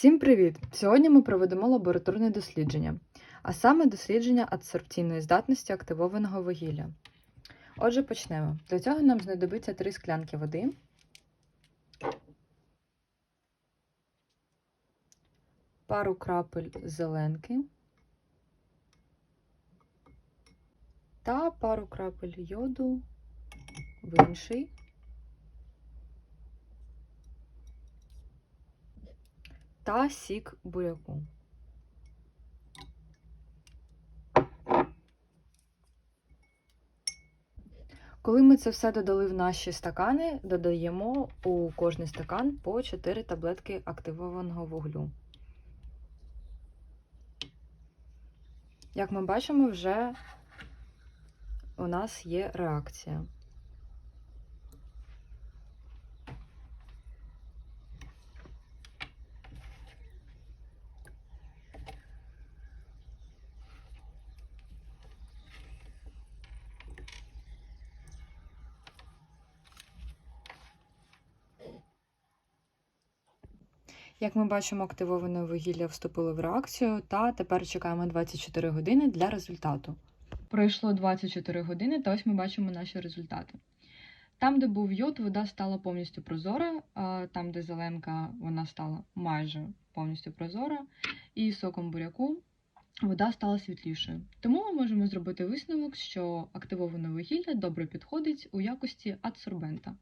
Всім привіт! Сьогодні ми проведемо лабораторне дослідження, а саме дослідження адсорбційної здатності активованого вугілля. Отже, почнемо. Для цього нам знадобиться три склянки води, пару крапель зеленки та пару крапель йоду в інший. Та сік буряку. Коли ми це все додали в наші стакани, додаємо у кожний стакан по 4 таблетки активованого вуглю. Як ми бачимо, вже у нас є реакція. Як ми бачимо, активоване вугілля вступило в реакцію, та тепер чекаємо 24 години для результату. Пройшло 24 години, та ось ми бачимо наші результати. Там, де був йод, вода стала повністю прозора, а там, де зеленка, вона стала майже повністю прозора, і соком буряку вода стала світлішою. Тому ми можемо зробити висновок, що активоване вугілля добре підходить у якості адсорбента.